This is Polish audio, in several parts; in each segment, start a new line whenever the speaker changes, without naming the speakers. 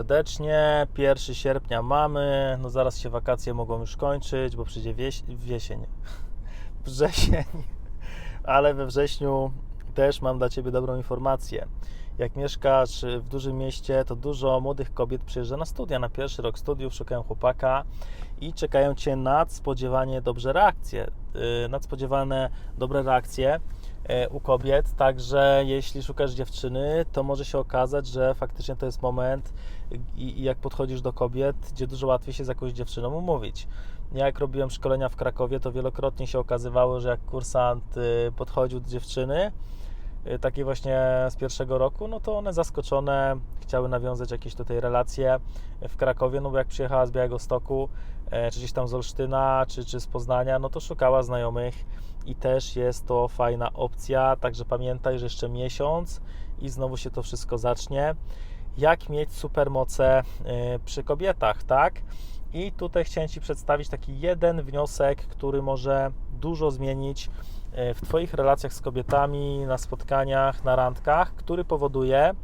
serdecznie. 1 sierpnia mamy, no zaraz się wakacje mogą już kończyć, bo przyjdzie wieś, wiesień, wrzesień, ale we wrześniu też mam dla Ciebie dobrą informację. Jak mieszkasz w dużym mieście, to dużo młodych kobiet przyjeżdża na studia, na pierwszy rok studiów, szukają chłopaka i czekają Cię nadspodziewanie dobrze reakcje, yy, nadspodziewane dobre reakcje u kobiet, także jeśli szukasz dziewczyny, to może się okazać, że faktycznie to jest moment i, i jak podchodzisz do kobiet, gdzie dużo łatwiej się z jakąś dziewczyną umówić. Ja jak robiłem szkolenia w Krakowie, to wielokrotnie się okazywało, że jak kursant yy, podchodził do dziewczyny, y, takiej właśnie z pierwszego roku, no to one zaskoczone chciały nawiązać jakieś tutaj relacje w Krakowie, no bo jak przyjechała z Białego Stoku, e, czy gdzieś tam z Olsztyna, czy, czy z Poznania, no to szukała znajomych i też jest to fajna opcja, także pamiętaj, że jeszcze miesiąc i znowu się to wszystko zacznie. Jak mieć supermoce e, przy kobietach, tak? I tutaj chciałem Ci przedstawić taki jeden wniosek, który może dużo zmienić e, w Twoich relacjach z kobietami, na spotkaniach, na randkach, który powoduje,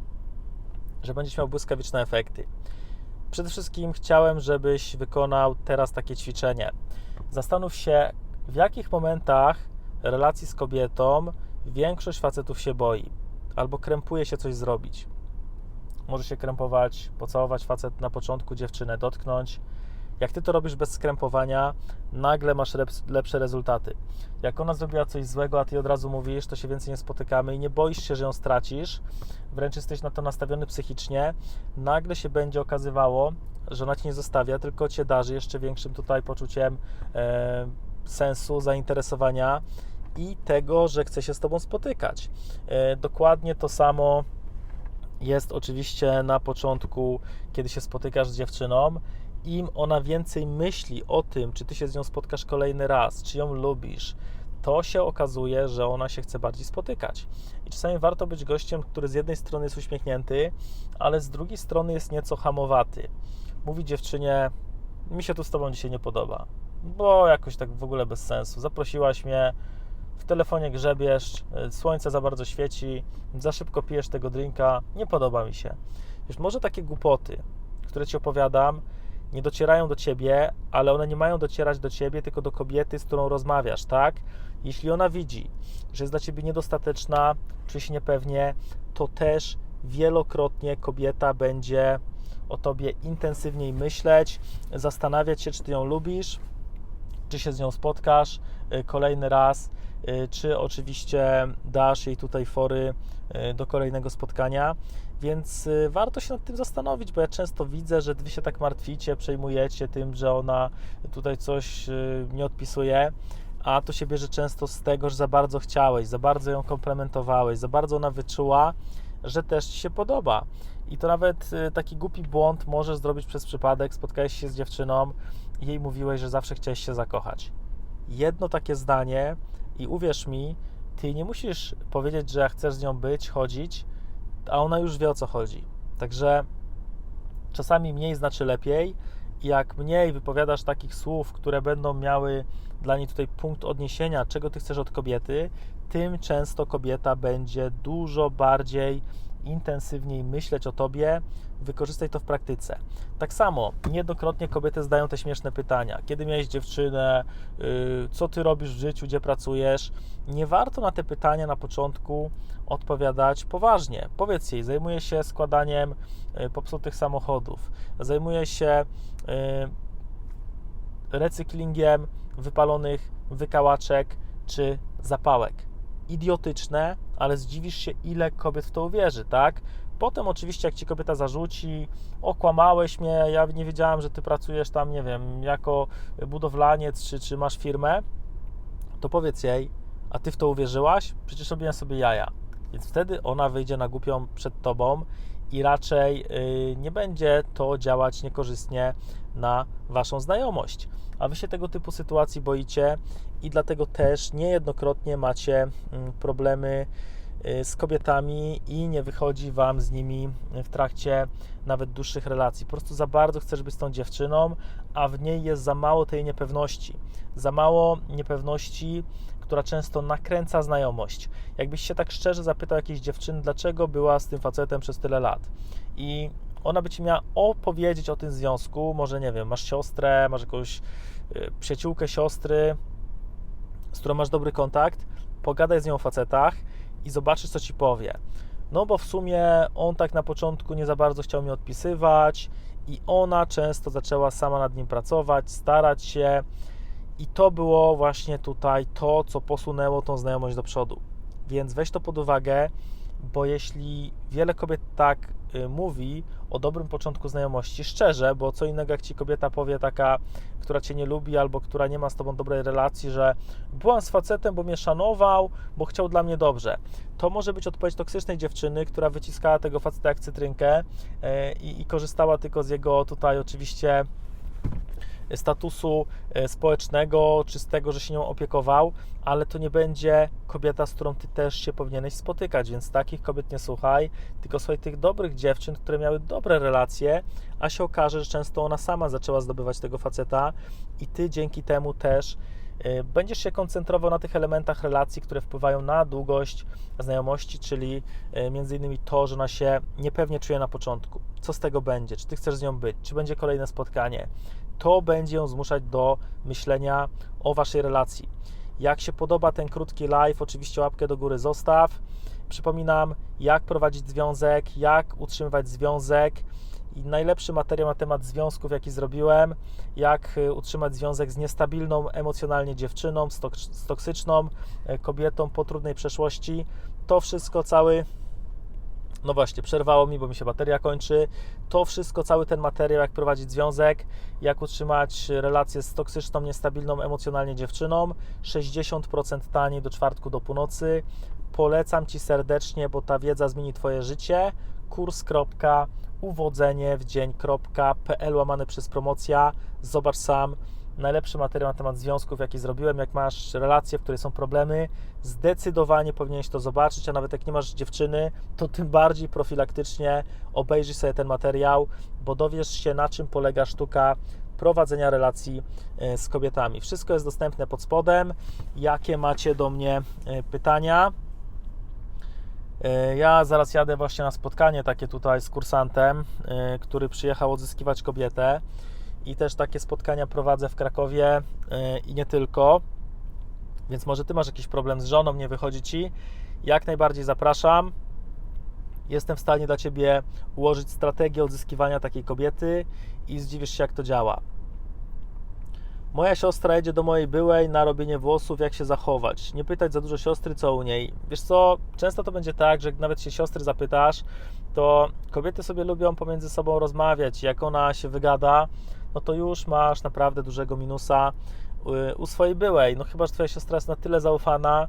że będziesz miał błyskawiczne efekty. Przede wszystkim chciałem, żebyś wykonał teraz takie ćwiczenie. Zastanów się, w jakich momentach relacji z kobietą większość facetów się boi albo krępuje się coś zrobić. Może się krępować, pocałować facet na początku dziewczynę, dotknąć. Jak ty to robisz bez skrępowania, nagle masz lepsze rezultaty. Jak ona zrobiła coś złego, a ty od razu mówisz, to się więcej nie spotykamy i nie boisz się, że ją stracisz, wręcz jesteś na to nastawiony psychicznie, nagle się będzie okazywało, że ona cię nie zostawia, tylko cię darzy jeszcze większym tutaj poczuciem e, sensu, zainteresowania i tego, że chce się z tobą spotykać. E, dokładnie to samo jest oczywiście na początku, kiedy się spotykasz z dziewczyną. Im ona więcej myśli o tym, czy ty się z nią spotkasz kolejny raz, czy ją lubisz, to się okazuje, że ona się chce bardziej spotykać. I czasami warto być gościem, który z jednej strony jest uśmiechnięty, ale z drugiej strony jest nieco hamowaty. Mówi dziewczynie: Mi się tu z tobą dzisiaj nie podoba, bo jakoś tak w ogóle bez sensu. Zaprosiłaś mnie, w telefonie grzebiesz, słońce za bardzo świeci, za szybko pijesz tego drinka, nie podoba mi się. Wiesz, może takie głupoty, które ci opowiadam, nie docierają do ciebie, ale one nie mają docierać do ciebie, tylko do kobiety, z którą rozmawiasz, tak? Jeśli ona widzi, że jest dla ciebie niedostateczna, czuje się niepewnie, to też wielokrotnie kobieta będzie o tobie intensywniej myśleć, zastanawiać się, czy ty ją lubisz, czy się z nią spotkasz y, kolejny raz, czy oczywiście dasz jej tutaj fory y, do kolejnego spotkania. Więc warto się nad tym zastanowić, bo ja często widzę, że wy się tak martwicie, przejmujecie tym, że ona tutaj coś nie odpisuje, a to się bierze często z tego, że za bardzo chciałeś, za bardzo ją komplementowałeś, za bardzo ona wyczuła, że też ci się podoba. I to nawet taki głupi błąd możesz zrobić przez przypadek. Spotkałeś się z dziewczyną i jej mówiłeś, że zawsze chciałeś się zakochać. Jedno takie zdanie i uwierz mi, ty nie musisz powiedzieć, że chcesz z nią być, chodzić, a ona już wie o co chodzi. Także czasami mniej znaczy lepiej. I jak mniej wypowiadasz takich słów, które będą miały dla niej tutaj punkt odniesienia, czego ty chcesz od kobiety, tym często kobieta będzie dużo bardziej intensywniej myśleć o tobie, wykorzystaj to w praktyce. Tak samo, niejednokrotnie kobiety zadają te śmieszne pytania. Kiedy miałeś dziewczynę, yy, co ty robisz w życiu, gdzie pracujesz? Nie warto na te pytania na początku odpowiadać poważnie. Powiedz jej, zajmuję się składaniem yy, popsutych samochodów, zajmuję się yy, recyklingiem wypalonych wykałaczek czy zapałek idiotyczne, ale zdziwisz się, ile kobiet w to uwierzy, tak? Potem oczywiście, jak ci kobieta zarzuci, okłamałeś mnie, ja nie wiedziałam, że ty pracujesz tam, nie wiem, jako budowlaniec, czy, czy masz firmę, to powiedz jej, a ty w to uwierzyłaś? Przecież robiłem sobie jaja. Więc wtedy ona wyjdzie na głupią przed tobą i raczej yy, nie będzie to działać niekorzystnie na waszą znajomość. A wy się tego typu sytuacji boicie i dlatego też niejednokrotnie macie mm, problemy y, z kobietami i nie wychodzi Wam z nimi w trakcie nawet dłuższych relacji. Po prostu za bardzo chcesz być z tą dziewczyną, a w niej jest za mało tej niepewności. Za mało niepewności, która często nakręca znajomość. Jakbyś się tak szczerze zapytał jakiejś dziewczyny, dlaczego była z tym facetem przez tyle lat i ona by ci miała opowiedzieć o tym związku. Może nie wiem, masz siostrę, masz jakąś y, przyjaciółkę siostry, z którą masz dobry kontakt, pogadaj z nią o facetach i zobaczysz, co ci powie. No bo w sumie on tak na początku nie za bardzo chciał mi odpisywać i ona często zaczęła sama nad nim pracować, starać się i to było właśnie tutaj to, co posunęło tą znajomość do przodu. Więc weź to pod uwagę, bo jeśli wiele kobiet tak y, mówi o dobrym początku znajomości, szczerze, bo co innego jak ci kobieta powie taka, która cię nie lubi albo która nie ma z tobą dobrej relacji, że byłam z facetem, bo mnie szanował, bo chciał dla mnie dobrze. To może być odpowiedź toksycznej dziewczyny, która wyciskała tego faceta jak cytrynkę y, i, i korzystała tylko z jego tutaj oczywiście statusu e, społecznego, czy z tego, że się nią opiekował, ale to nie będzie kobieta, z którą ty też się powinieneś spotykać, więc takich kobiet nie słuchaj, tylko słuchaj tych dobrych dziewczyn, które miały dobre relacje, a się okaże, że często ona sama zaczęła zdobywać tego faceta i ty dzięki temu też e, będziesz się koncentrował na tych elementach relacji, które wpływają na długość znajomości, czyli e, między innymi to, że ona się niepewnie czuje na początku. Co z tego będzie? Czy ty chcesz z nią być? Czy będzie kolejne spotkanie? To będzie ją zmuszać do myślenia o waszej relacji. Jak się podoba ten krótki live, oczywiście łapkę do góry zostaw. Przypominam, jak prowadzić związek, jak utrzymywać związek i najlepszy materiał na temat związków, jaki zrobiłem, jak y, utrzymać związek z niestabilną emocjonalnie dziewczyną, z toksyczną y, kobietą po trudnej przeszłości. To wszystko, cały no właśnie, przerwało mi, bo mi się bateria kończy. To wszystko, cały ten materiał, jak prowadzić związek, jak utrzymać relację z toksyczną, niestabilną emocjonalnie dziewczyną, 60% taniej do czwartku do północy. Polecam Ci serdecznie, bo ta wiedza zmieni Twoje życie. kurs.uwodzenie w dzień.pl łamany przez promocja. Zobacz sam najlepszy materiał na temat związków, jaki zrobiłem. Jak masz relacje, w której są problemy, zdecydowanie powinieneś to zobaczyć, a nawet jak nie masz dziewczyny, to tym bardziej profilaktycznie obejrzyj sobie ten materiał, bo dowiesz się, na czym polega sztuka prowadzenia relacji e, z kobietami. Wszystko jest dostępne pod spodem. Jakie macie do mnie e, pytania? E, ja zaraz jadę właśnie na spotkanie takie tutaj z kursantem, który przyjechał odzyskiwać kobietę i też takie spotkania prowadzę w Krakowie e, i nie tylko. Więc może ty masz jakiś problem z żoną, nie wychodzi ci. Jak najbardziej zapraszam. Jestem w stanie dla ciebie ułożyć strategię odzyskiwania takiej kobiety i zdziwisz się, jak to działa. Moja siostra jedzie do mojej byłej na robienie włosów, jak się zachować. Nie pytać za dużo siostry, co u niej. Wiesz co, często to będzie tak, że nawet się siostry zapytasz, to kobiety sobie lubią pomiędzy sobą rozmawiać. Jak ona się wygada, no to już masz naprawdę dużego minusa y, u swojej byłej. No chyba, że twoja siostra jest na tyle zaufana,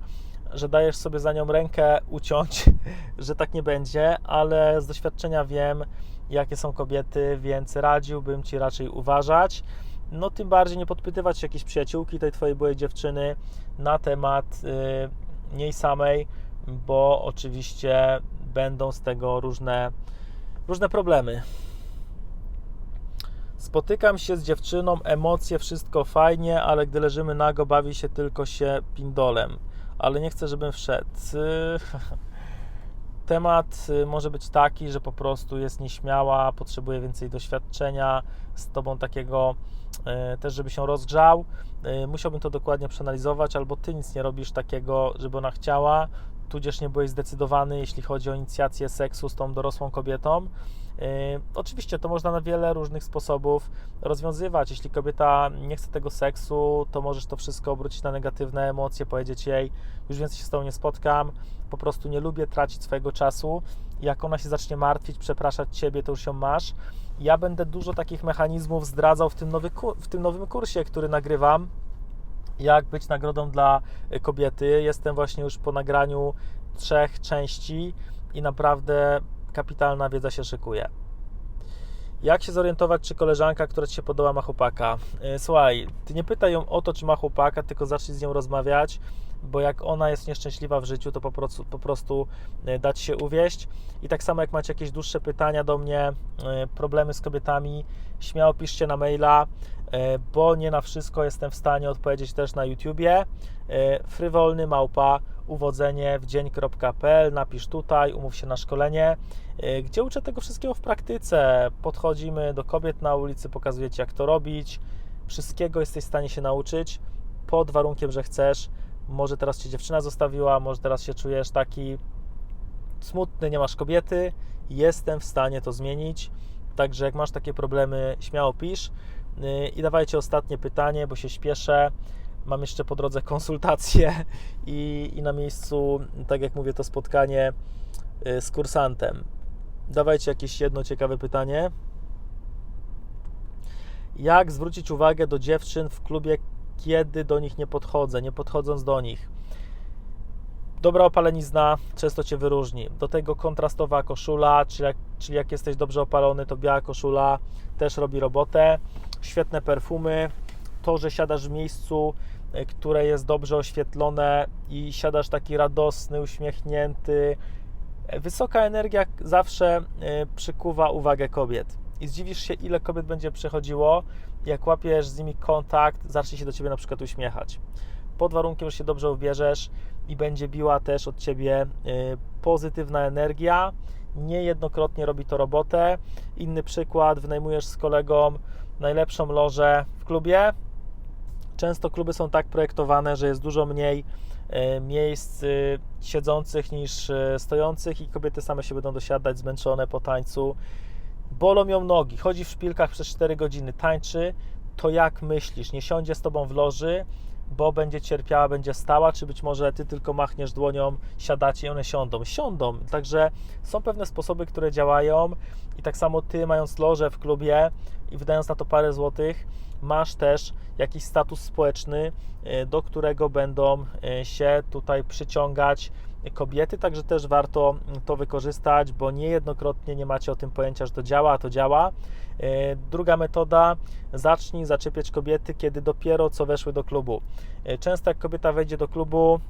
że dajesz sobie za nią rękę uciąć, że tak nie będzie, ale z doświadczenia wiem, jakie są kobiety, więc radziłbym ci raczej uważać. No tym bardziej nie podpytywać jakiejś przyjaciółki tej twojej byłej dziewczyny na temat y, niej samej, bo oczywiście będą z tego różne, różne problemy. Spotykam się z dziewczyną, emocje, wszystko fajnie, ale gdy leżymy nago, bawi się tylko się pindolem. Ale nie chcę, żebym wszedł. Temat y, może być taki, że po prostu jest nieśmiała, potrzebuje więcej doświadczenia z tobą takiego y, też, żeby się rozgrzał. Y, musiałbym to dokładnie przeanalizować, albo ty nic nie robisz takiego, żeby ona chciała, tudzież nie byłeś zdecydowany, jeśli chodzi o inicjację seksu z tą dorosłą kobietą. Yy, oczywiście to można na wiele różnych sposobów rozwiązywać. Jeśli kobieta nie chce tego seksu, to możesz to wszystko obrócić na negatywne emocje, powiedzieć jej, już więcej się z tobą nie spotkam, po prostu nie lubię tracić swojego czasu. Jak ona się zacznie martwić, przepraszać ciebie, to już ją masz. Ja będę dużo takich mechanizmów zdradzał w tym, nowy, w tym nowym kursie, który nagrywam jak być nagrodą dla kobiety. Jestem właśnie już po nagraniu trzech części i naprawdę kapitalna wiedza się szykuje. Jak się zorientować, czy koleżanka, która ci się podoba, ma chłopaka? E, słuchaj, ty nie pytaj ją o to, czy ma chłopaka, tylko zacznij z nią rozmawiać, bo jak ona jest nieszczęśliwa w życiu, to po prostu, po prostu e, dać się uwieść. I tak samo jak macie jakieś dłuższe pytania do mnie, e, problemy z kobietami, śmiało piszcie na maila. E, bo nie na wszystko jestem w stanie odpowiedzieć też na YouTubie. E, Frywolny małpa uwodzenie w dzień.pl, napisz tutaj, umów się na szkolenie, e, gdzie uczę tego wszystkiego w praktyce. Podchodzimy do kobiet na ulicy, pokazuję Ci jak to robić. Wszystkiego jesteś w stanie się nauczyć pod warunkiem, że chcesz. Może teraz Cię dziewczyna zostawiła, może teraz się czujesz taki smutny, nie masz kobiety. Jestem w stanie to zmienić. Także jak masz takie problemy, śmiało pisz. Yy, I dawajcie ostatnie pytanie, bo się śpieszę. Mam jeszcze po drodze konsultacje i, i na miejscu, tak jak mówię, to spotkanie yy, z kursantem. Dawajcie jakieś jedno ciekawe pytanie. Jak zwrócić uwagę do dziewczyn w klubie, kiedy do nich nie podchodzę, nie podchodząc do nich? Dobra opalenizna często Cię wyróżni. Do tego kontrastowa koszula, czyli jak, czyli jak jesteś dobrze opalony, to biała koszula też robi robotę. Świetne perfumy. To, że siadasz w miejscu, e, które jest dobrze oświetlone i siadasz taki radosny, uśmiechnięty. E, Wysoka energia zawsze e, przykuwa uwagę kobiet. I zdziwisz się, ile kobiet będzie przychodziło, jak łapiesz z nimi kontakt, zacznie się do Ciebie na przykład uśmiechać. Pod warunkiem, że się dobrze ubierzesz i będzie biła też od Ciebie pozytywna energia. Niejednokrotnie robi to robotę. Inny przykład, wynajmujesz z kolegą najlepszą lożę w klubie. Często kluby są tak projektowane, że jest dużo mniej y, miejsc y, siedzących niż y, stojących i kobiety same się będą dosiadać zmęczone po tańcu. Bolą ją nogi, chodzi w szpilkach przez 4 godziny, tańczy, to jak myślisz, nie siądzie z Tobą w loży, bo będzie cierpiała, będzie stała, czy być może Ty tylko machniesz dłonią, siadacie i one siądą. Siądą, także są pewne sposoby, które działają i tak samo Ty mając lożę w klubie i wydając na to parę złotych, masz też jakiś status społeczny, y, do którego będą y, się tutaj przyciągać kobiety, także też warto to wykorzystać, bo niejednokrotnie nie macie o tym pojęcia, że to działa, a to działa. E, Druga metoda, zacznij zaczepiać kobiety, kiedy dopiero co weszły do klubu. E, Często jak kobieta wejdzie do klubu,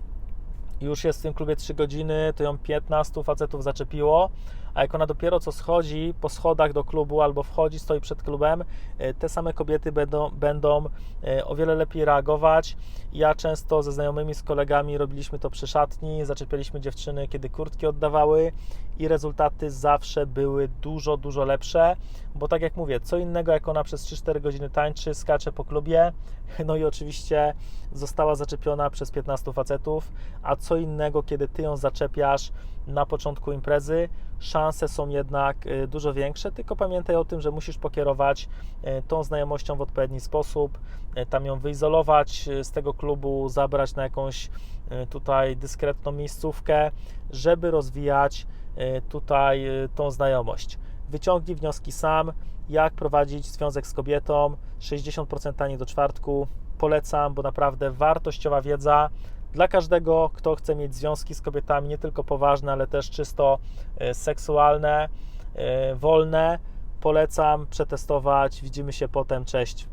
już jest w tym klubie 3 godziny, to ją 15 facetów zaczepiło, a jak ona dopiero co schodzi po schodach do klubu albo wchodzi, stoi przed klubem, e, te same kobiety będą, będą e, o wiele lepiej reagować. Ja często ze znajomymi, z kolegami robiliśmy to przy szatni, zaczepialiśmy dziewczyny, kiedy kurtki oddawały i rezultaty zawsze były dużo, dużo lepsze, bo tak jak mówię, co innego jak ona przez 3-4 godziny tańczy, skacze po klubie, no i oczywiście została zaczepiona przez 15 facetów, a co innego, kiedy ty ją zaczepiasz na początku imprezy, szanse są jednak y, dużo większe, tylko pamiętaj o tym, że musisz pokierować y, tą znajomością w odpowiedni sposób, y, tam ją wyizolować z tego klubu, zabrać na jakąś tutaj dyskretną miejscówkę, żeby rozwijać tutaj tą znajomość. Wyciągnij wnioski sam, jak prowadzić związek z kobietą, 60% taniej do czwartku, polecam, bo naprawdę wartościowa wiedza dla każdego, kto chce mieć związki z kobietami, nie tylko poważne, ale też czysto e, seksualne, e, wolne. Polecam przetestować. Widzimy się potem. Cześć.